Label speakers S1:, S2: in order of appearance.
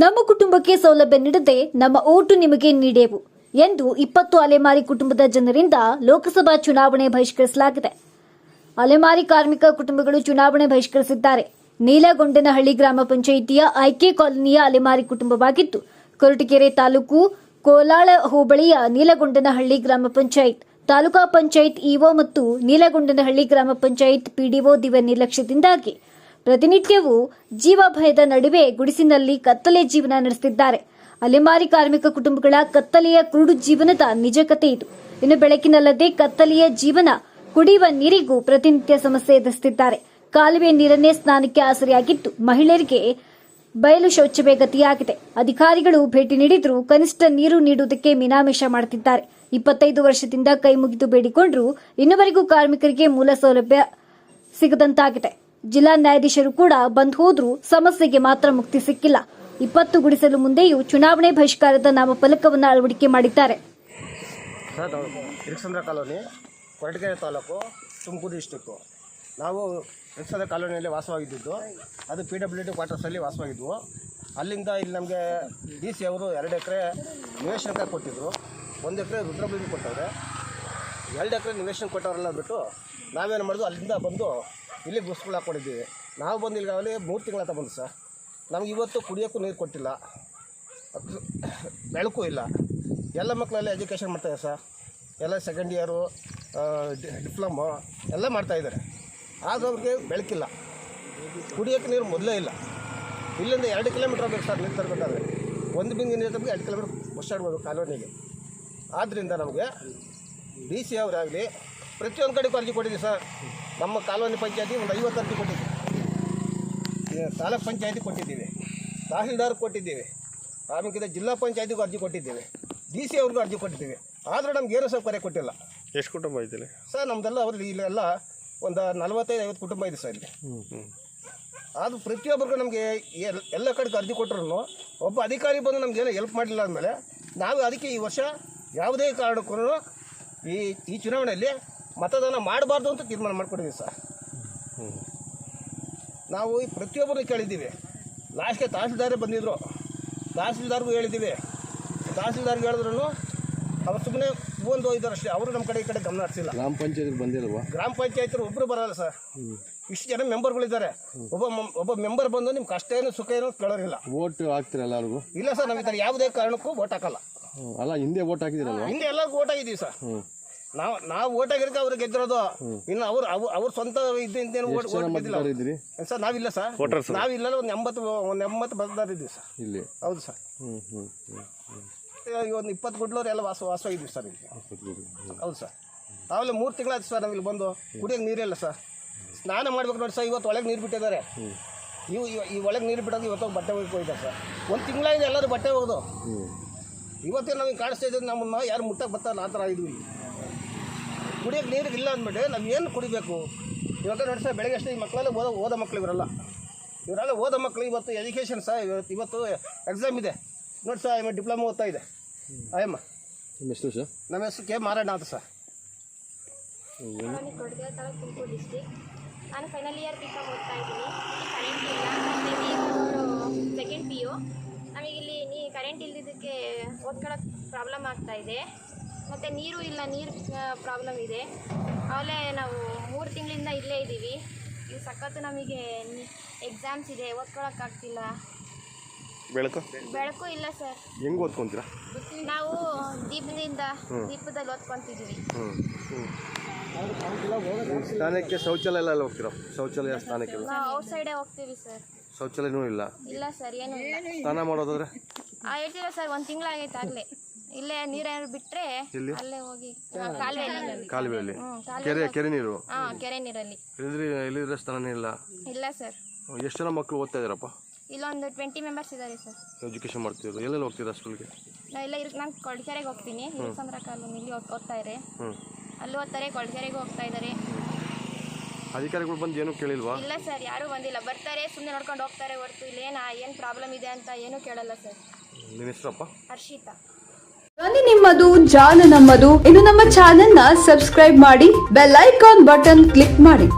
S1: ನಮ್ಮ ಕುಟುಂಬಕ್ಕೆ ಸೌಲಭ್ಯ ನೀಡದೆ ನಮ್ಮ ಓಟು ನಿಮಗೆ ನೀಡೆವು ಎಂದು ಇಪ್ಪತ್ತು ಅಲೆಮಾರಿ ಕುಟುಂಬದ ಜನರಿಂದ ಲೋಕಸಭಾ ಚುನಾವಣೆ ಬಹಿಷ್ಕರಿಸಲಾಗಿದೆ. ಅಲೆಮಾರಿ ಕಾರ್ಮಿಕ ಕುಟುಂಬಗಳು ಚುನಾವಣೆ ಬಹಿಷ್ಕರಿಸಿದ್ದಾರೆ. ನೀಲಗೊಂಡನಹಳ್ಳಿ ಗ್ರಾಮ ಪಂಚಾಯಿತಿಯ ಐಕೆ ಕಾಲೋನಿಯ ಅಲೆಮಾರಿ ಕುಟುಂಬವಾಗಿದ್ದು, ಕೊರಟಗೆರೆ ತಾಲೂಕು ಕೋಲಾಳ ಹೋಬಳಿಯ ನೀಲಗೊಂಡನಹಳ್ಳಿ ಗ್ರಾಮ ಪಂಚಾಯತ್, ತಾಲೂಕಾ ಪಂಚಾಯತ್ ಇಒ ಮತ್ತು ನೀಲಗೊಂಡನಹಳ್ಳಿ ಗ್ರಾಮ ಪಂಚಾಯತ್ ಪಿಡಿಒ ದಿವ್ಯ ನಿರ್ಲಕ್ಷ್ಯದಿಂದಾಗಿ ಪ್ರತಿನಿತ್ಯವೂ ಜೀವಭಯದ ನಡುವೆ ಗುಡಿಸಿನಲ್ಲಿ ಕತ್ತಲೆ ಜೀವನ ನಡೆಸುತ್ತಿದ್ದಾರೆ ಅಲೆಮಾರಿ ಕಾರ್ಮಿಕ ಕುಟುಂಬಗಳ ಕತ್ತಲೆಯ ಕುರುಡು ಜೀವನದ ನಿಜ ಕತೆ ಇದು. ಇನ್ನು ಬೆಳಕಿನಲ್ಲದೆ ಕತ್ತಲೆಯ ಜೀವನ ಕುಡಿಯುವ ನೀರಿಗೂ ಪ್ರತಿನಿತ್ಯ ಸಮಸ್ಯೆ ಎದುರಿಸುತ್ತಿದ್ದಾರೆ ಕಾಲುವೆ ನೀರನ್ನೇ ಸ್ನಾನಕ್ಕೆ ಆಸರೆಯಾಗಿದ್ದು ಮಹಿಳೆಯರಿಗೆ ಬಯಲು ಶೌಚವೇ ಗತಿಯಾಗಿದೆ. ಅಧಿಕಾರಿಗಳು ಭೇಟಿ ನೀಡಿದ್ರೂ ಕನಿಷ್ಠ ನೀರು ನೀಡುವುದಕ್ಕೆ ಮೀನಾಮೇಷ ಮಾಡುತ್ತಿದ್ದಾರೆ. ಇಪ್ಪತ್ತೈದು ವರ್ಷದಿಂದ ಕೈ ಮುಗಿದು ಬೇಡಿಕೊಂಡ್ರೂ ಇನ್ನುವರೆಗೂ ಕಾರ್ಮಿಕರಿಗೆ ಮೂಲ ಸೌಲಭ್ಯ ಸಿಗದಂತಾಗಿದೆ. ಜಿಲ್ಲಾ ನ್ಯಾಯಾಧೀಶರು ಕೂಡ ಬಂದ್ ಹೋದ್ರೂ. ಸಮಸ್ಯೆಗೆ ಮಾತ್ರ ಮುಕ್ತಿ ಸಿಕ್ಕಿಲ್ಲ. ಇಪ್ಪತ್ತು ಗುಡಿಸಲು ಮುಂದೆಯೂ ಚುನಾವಣೆ ಬಹಿಷ್ಕಾರದ ನಾಮಫಲಕವನ್ನು ಅಳವಡಿಕೆ ಮಾಡಿದ್ದಾರೆ.
S2: ನಾವು ಕಾಲೋನಿ, ಕೊರಟಗೆರೆ ತಾಲೂಕು, ತುಮಕೂರು ಡಿಸ್ಟಿಕ್ಕು ನಾವು ಇರಿಕ್ಸಂದ್ರ ಕಾಲೋನಿಯಲ್ಲಿ ವಾಸವಾಗಿದ್ದು, ಅದು ಪಿ ಡಬ್ಲ್ಯೂ ಡಿ ಕ್ವಾರ್ಟರ್ಸಲ್ಲಿ ವಾಸವಾಗಿದ್ವು. ಅಲ್ಲಿಂದ ಇಲ್ಲಿ ನಮಗೆ ಡಿ ಸಿ ಅವರು ಎರಡು ಎಕರೆ ನಿವೇಶನಕ್ಕೆ ಕೊಟ್ಟಿದ್ದರು ಒಂದು ಎಕರೆ ರುದ್ರಭೂಮಿ ಕೊಟ್ಟವ್ರೆ. ಎರಡು ಎಕರೆ ನಿವೇಶನ ಕೊಟ್ಟವರೆಲ್ಲ ಬಿಟ್ಟು ನಾವೇನು ಮಾಡೋದು ಅಲ್ಲಿಂದ ಬಂದು ಇಲ್ಲಿ ಗುಸ್ಗಳು ಹಾಕ್ಕೊಂಡಿದ್ದೀವಿ. ನಾವು ಬಂದು ಇಲ್ಲಿ ಮೂರು ತಿಂಗಳ ತಗೊಂಡು ಸರ್. ನಮ್ಗೆ ಇವತ್ತು ಕುಡಿಯೋಕ್ಕೂ ನೀರು ಕೊಟ್ಟಿಲ್ಲ. ಅದು ಬೆಳಕು ಇಲ್ಲ. ಎಲ್ಲ ಮಕ್ಕಳಲ್ಲಿ ಎಜುಕೇಷನ್ ಮಾಡ್ತಾಯಿದ್ದಾರೆ ಸರ್. ಎಲ್ಲ ಸೆಕೆಂಡ್ ಇಯರು ಡಿಪ್ಲೊಮೊ ಎಲ್ಲ ಮಾಡ್ತಾಯಿದ್ದಾರೆ ಆದರೂ ಅವ್ರಿಗೆ ಬೆಳಕಿಲ್ಲ. ಕುಡಿಯೋಕ್ಕೆ ನೀರು ಮೊದಲೇ ಇಲ್ಲ. ಇಲ್ಲಿಂದ ಎರಡು ಕಿಲೋಮೀಟ್ರ್ ಬೇಕು ಸರ್ ನೀರು ತರಬೇಕಾದ್ರೆ. ಒಂದು ಬಿಂದು ನೀರು ತರಬೇಕು ಎರಡು ಕಿಲೋಮೀಟ್ರ್ ಬಸ್ ಆಡ್ಬೋದು ಕಾಲೋನಿಗೆ. ಆದ್ದರಿಂದ ನಮಗೆ ಡಿ ಸಿ ಅವರಾಗಲಿ ಪ್ರತಿಯೊಂದು ಕಡೆಗೂ ಅರ್ಜಿ ಕೊಟ್ಟಿದ್ದೀವಿ ಸರ್. ನಮ್ಮ ಕಾಲೋನಿ ಪಂಚಾಯತಿ ಒಂದು ಐವತ್ತು ಅರ್ಜಿ ಕೊಟ್ಟಿದ್ದೀವಿ ತಾಲೂಕು ಪಂಚಾಯತಿ ಕೊಟ್ಟಿದ್ದೀವಿ. ತಹಸೀಲ್ದಾರ್ ಕೊಟ್ಟಿದ್ದೀವಿ. ಆಮೇಲೆ ಜಿಲ್ಲಾ ಪಂಚಾಯತಿಗೂ ಅರ್ಜಿ ಕೊಟ್ಟಿದ್ದೀವಿ. ಡಿ ಸಿ ಅವ್ರಿಗೂ ಅರ್ಜಿ ಕೊಟ್ಟಿದ್ದೀವಿ. ಆದರೂ ನಮ್ಗೆ ಏನೂ ಸೌಕರ್ಯ ಕೊಟ್ಟಿಲ್ಲ.
S3: ಎಷ್ಟು ಕುಟುಂಬ ಐತಿಲ್ಲಿ
S2: ಸರ್ ನಮ್ದೆಲ್ಲ ಅವ್ರಲ್ಲಿ ಇಲ್ಲೆಲ್ಲ ಒಂದು ನಲವತ್ತೈದು ಐವತ್ತು ಕುಟುಂಬ ಇದೆ ಸರ್ ಇಲ್ಲಿ. ಅದು ಪ್ರತಿಯೊಬ್ಬರಿಗೂ ನಮಗೆ ಎಲ್- ಎಲ್ಲ ಕಡೆಗೆ ಅರ್ಜಿ ಕೊಟ್ಟರು ಒಬ್ಬ ಅಧಿಕಾರಿ ಬಂದು ನಮ್ಗೆ ಏನೋ ಹೆಲ್ಪ್ ಮಾಡಲಿಲ್ಲ ಅಂದಮೇಲೆ ನಾವು ಅದಕ್ಕೆ ಈ ವರ್ಷ ಯಾವುದೇ ಕಾರಣಕ್ಕೂ ಈ ಈ ಚುನಾವಣೆಯಲ್ಲಿ ಮತದಾನ ಮಾಡಬಾರ್ದು ಅಂತ ತೀರ್ಮಾನ ಮಾಡ್ಕೊಂಡಿದ್ದೀವಿ ಸರ್. ನಾವು ಈ ಪ್ರತಿಯೊಬ್ಬರು ಕೇಳಿದ್ದೀವಿ. ಲಾಸ್ಟ್ಗೆ ತಹಸೀಲ್ದಾರೇ ಬಂದಿದ್ರು. ತಹಸೀಲ್ದಾರ್ಗೂ ಹೇಳಿದ್ದೀವಿ. ತಹಸೀಲ್ದಾರ್ಗೆ ಹೇಳಿದ್ರು ಅವ್ರು ಸುಮ್ಮನೆ ಒಂದು ಇದ್ದಾರೆ ಅಷ್ಟೇ. ಅವರು ನಮ್ಮ ಕಡೆ ಈ ಕಡೆ ಗಮನ ಹರಿಸಿಲ್ಲ.
S3: ಗ್ರಾಮ ಪಂಚಾಯತ್ ಬಂದಿಲ್ವಾ?
S2: ಗ್ರಾಮ ಪಂಚಾಯತ್ ಒಬ್ಬರು ಬರಲ್ಲ ಸರ್. ಇಷ್ಟು ಜನ ಮೆಂಬರ್ಗಳಿದ್ದಾರೆ. ಒಬ್ಬ ಒಬ್ಬ ಮೆಂಬರ್ ಬಂದು ನಿಮ್ಮ ಕಷ್ಟ ಏನು ಸುಖ ಏನು ಕೇಳೋರಿಲ್ಲ.
S3: ವೋಟ್ ಹಾಕ್ತಿರಲ್ಲ ಎಲ್ಲರಿಗೂ?
S2: ಇಲ್ಲ ಸರ್ ನಾವು ಈ ಥರ ಯಾವುದೇ ಕಾರಣಕ್ಕೂ ಓಟ್ ಹಾಕಲ್ಲ.
S3: ಅಲ್ಲ ಹಿಂದೆ ವೋಟ್ ಹಾಕಿದಿರಲ್ಲ
S2: ಹಿಂದೆ ಎಲ್ಲರಿಗೂ ಓಟ್ ಆಗಿದ್ದೀವಿ ಸರ್.
S3: ಹ್ಞೂ
S2: ನಾವು ನಾವು ಓಟ್ ಆಗಿರ್ಕ ಅವ್ರು ಗೆದ್ದಿರೋದು. ಇನ್ನು ಅವ್ರು ಅವ್ರು ಅವ್ರ ಸ್ವಂತ ಇದ್ದೇನು ಓಟ್
S3: ಜನ
S2: ಓಟ್ ಗೆದ್ದಿಲ್ಲ
S3: ಮತದಾರ ಇದ್ರಿ
S2: ಸರ್ ನಾವಿಲ್ಲ ಸರ್. ನಾವಿಲ್ಲ ಒಂದು ಎಂಬತ್ತು ಒಂದು ಎಂಬತ್ತು ಮತದಾರ ಇದ್ದೀವಿ ಸರ್.
S3: ಇಲ್ಲಿ?
S2: ಹೌದು ಸರ್.
S3: ಹ್ಞೂ ಹ್ಞೂ ಹ್ಞೂ
S2: ಈ ಒಂದು ಇಪ್ಪತ್ತು ಗುಡ್ಲವ್ರು ಎಲ್ಲ ವಾಸ ವಾಸವಾಗಿದ್ದೀವಿ ಸರ್ ಇಲ್ಲಿ. ಹೌದು ಸರ್. ಆಮೇಲೆ ಮೂರು ತಿಂಗಳಾಯ್ತು ಸರ್ ನಾವಿಲ್ಲಿ ಬಂದು. ಕುಡಿಯೋಕೆ ನೀರಿಲ್ಲ ಸರ್. ಸ್ನಾನ ಮಾಡ್ಬೇಕು ನೋಡಿ ಸರ್ ಇವತ್ತು ಒಳಗೆ ನೀರು ಬಿಟ್ಟಿದ್ದಾರೆ. ಇವು ಇವ- ಈ ಒಳಗೆ ನೀರು ಬಿಡೋದು ಇವತ್ತು ಬಟ್ಟೆ ಹೋಗಿ ಹೋಯ್ತಾರೆ ಸರ್. ಒಂದು ತಿಂಗಳಾಗಿದೆ ಎಲ್ಲರೂ ಬಟ್ಟೆ ಹೋಗೋದು ಇವತ್ತೇ ನಮಗೆ ಕಾಣಿಸ್ತಾ ಇದ್ದೀವಿ ನಮ್ಮನ್ನ ಯಾರು ಮುಟ್ಟಕ್ಕೆ ಬರ್ತಾರಲ್ಲ ಆ ಥರ ಇದ್ವಿ. ಇಲ್ಲಿ ಕುಡಿಯೋಕೆ ನೀರು ಇಲ್ಲ ಅಂದ್ಬಿಟ್ಟು ನಾವು ಏನು ಕುಡಿಬೇಕು? ಇವಾಗ ನೋಡಿ ಸರ್ ಬೆಳಗ್ಗೆ ಅಷ್ಟೇ ಈ ಮಕ್ಕಳೆಲ್ಲ ಓದೋ ಓದೋ ಮಕ್ಕಳು ಇವರೆಲ್ಲ. ಇವರೆಲ್ಲ ಓದೋ ಮಕ್ಕಳು ಇವತ್ತು ಎಜುಕೇಷನ್ ಸರ್ ಇವತ್ತು ಇವತ್ತು ಎಕ್ಸಾಮ್ ಇದೆ. ನೋಡಿ ಸರ್ ಆಯಮ್ಮ ಡಿಪ್ಲೊಮಾ ಓದ್ತಾ ಇದೆ. ಆಯಮ್ಮ.
S3: ನಿಮ್ಮ ಹೆಸರು ಸರ್?
S2: ನಮ್ಮ ಹೆಸರು ಕೆ ಮಾರಣ್ಣ ಅಂತ ಸರ್.
S4: ನಾನು ಕೊಡಗೆ ತಾಲೂಕು ತುಮಕೂರು ಡಿಸ್ಟಿಕ್ ನಾನು ಫೈನಲ್ ಇಯರ್ ಬಿ ಕಾಮ್ ಓದ್ತಾ ಇದ್ದೀನಿ. ಕರೆಂಟ್ ಇಲ್ಲ ಮತ್ತು ಸೆಕೆಂಡ್ ಪಿ ಯು ನಮಗಿಲ್ಲಿ ಇಲ್ಲಿ ನೀ ಕರೆಂಟ್ ಇಲ್ಲದಿದ್ದಕ್ಕೆ ಓದ್ಕೊಳಕ್ಕೆ ಪ್ರಾಬ್ಲಮ್ ಆಗ್ತಾ ಇದೆ. ಮತ್ತು ನೀರು ಇಲ್ಲ ನೀರು ಪ್ರಾಬ್ಲಮ್ ಇದೆ. ಆಮೇಲೆ ನಾವು ಮೂರು ತಿಂಗಳಿಂದ ಇಲ್ಲೇ ಇದ್ದೀವಿ. ಇದು ಸಖತ್ತು ನಮಗೆ ಎಕ್ಸಾಮ್ಸ್ ಇದೆ ಓದ್ಕೊಳಕ್ಕಾಗ್ತಿಲ್ಲ
S3: ಬೆಳಕು?
S4: ಬೆಳಕು ಇಲ್ಲ ಸರ್
S3: ಹೆಂಗ್ ಓದ್ಕೊಂತೀರಾ?
S4: ನಾವು ದೀಪದಿಂದ ದೀಪದಲ್ಲಿ ಓದ್ಕೊತಿದ್ದೀವಿ.
S3: ಸ್ನಾನಕ್ಕೆ ಶೌಚಾಲಯ ಎಲ್ಲ ಹೋಗ್ತಿರೋ? ಶೌಚಾಲಯ ಸ್ನಾನಕ್ಕೆಲ್ಲ
S4: ನಾವು ಔಟ್ಸೈಡೇ ಹೋಗ್ತೀವಿ ಸರ್
S3: ಶೌಚಾಲಯನೂ ಇಲ್ಲ.
S4: ಇಲ್ಲ ಸರ್ ಏನು
S3: ಸ್ನಾನ ಮಾಡೋದಾದ್ರೆ?
S4: ಆ ಹೇಳ್ತೀರ ಸರ್ ಒಂದು ತಿಂಗಳಾಗೈತೆ ಆಗಲೇ. ಇಲ್ಲೇ ನೀರೇನಾದ್ರು ಬಿಟ್ಟರೆ
S3: ಎಲ್ಲಿ?
S4: ಅಲ್ಲೇ ಹೋಗಿ ಕಾಲುವೆಯಲ್ಲಿ
S3: ಕಾಲುವೆಯಲ್ಲಿ
S4: ಹ್ಞೂ
S3: ಕೆರೆ ಕೆರೆ ನೀರು?
S4: ಹಾಂ ಕೆರೆ ನೀರಲ್ಲಿ.
S3: ಇಲ್ಲಿದ್ರೆ ಇಲ್ಲ?
S4: ಇಲ್ಲ ಸರ್.
S3: ಎಷ್ಟು ಜನ ಮಕ್ಕಳು ಓದ್ತಾ ಇದ್ದಾರಪ್ಪ?
S4: ಇಲ್ಲೊಂದು ಟ್ವೆಂಟಿ ಮೆಂಬರ್ಸ್ ಇದ್ದಾರೆ ಸರ್.
S3: ಎಜುಕೇಶನ್ ಮಾಡ್ತಿದ್ರು ಎಲ್ಲೆಲ್ಲಿ ಹೋಗ್ತಿದ್ದಾರೆ ಸ್ಕೂಲ್ಗೆ
S4: ನಾ ಇಲ್ಲ ಇರ್ ನಾನು ಕೊಡ್ಗೆರೆಗೆ ಹೋಗ್ತೀನಿ. ಹಿರಸಂದ್ರ ಕಾಲೋನಿಲಿ ಓದ್ ಓದ್ತಾ ಇದ್ದಾರೆ
S3: ಹ್ಞೂ
S4: ಅಲ್ಲಿ ಓದ್ತಾರೆ ಕೊಡ್ಗೆರೆಗೆ ಹೋಗ್ತಾ ಇದ್ದಾರೆ
S3: ಅಧಿಕಾರಿಗಳು ಬಂದು ಏನೂ ಕೇಳಿಲ್ವಾ?
S4: ಇಲ್ಲ ಸರ್ ಯಾರು ಬಂದಿಲ್ಲ. ಬರ್ತಾರೆ ಸುಮ್ಮನೆ ನೋಡ್ಕೊಂಡು ಹೋಗ್ತಾರೆ ಹೊರತು. ಇಲ್ಲೇನು ಏನು ಪ್ರಾಬ್ಲಮ್ ಇದೆ ಅಂತ ಏನೂ ಕೇಳಲ್ಲ ಸರ್.
S5: ಧ್ವನಿ ನಿಮ್ಮದು ಜಾಲ ನಮ್ಮದು. ಇನ್ನು ನಮ್ಮ ಚಾನೆಲ್ನ ಸಬ್ಸ್ಕ್ರೈಬ್ ಮಾಡಿ ಬೆಲ್ ಐಕಾನ್ ಬಟನ್ ಕ್ಲಿಕ್ ಮಾಡಿ.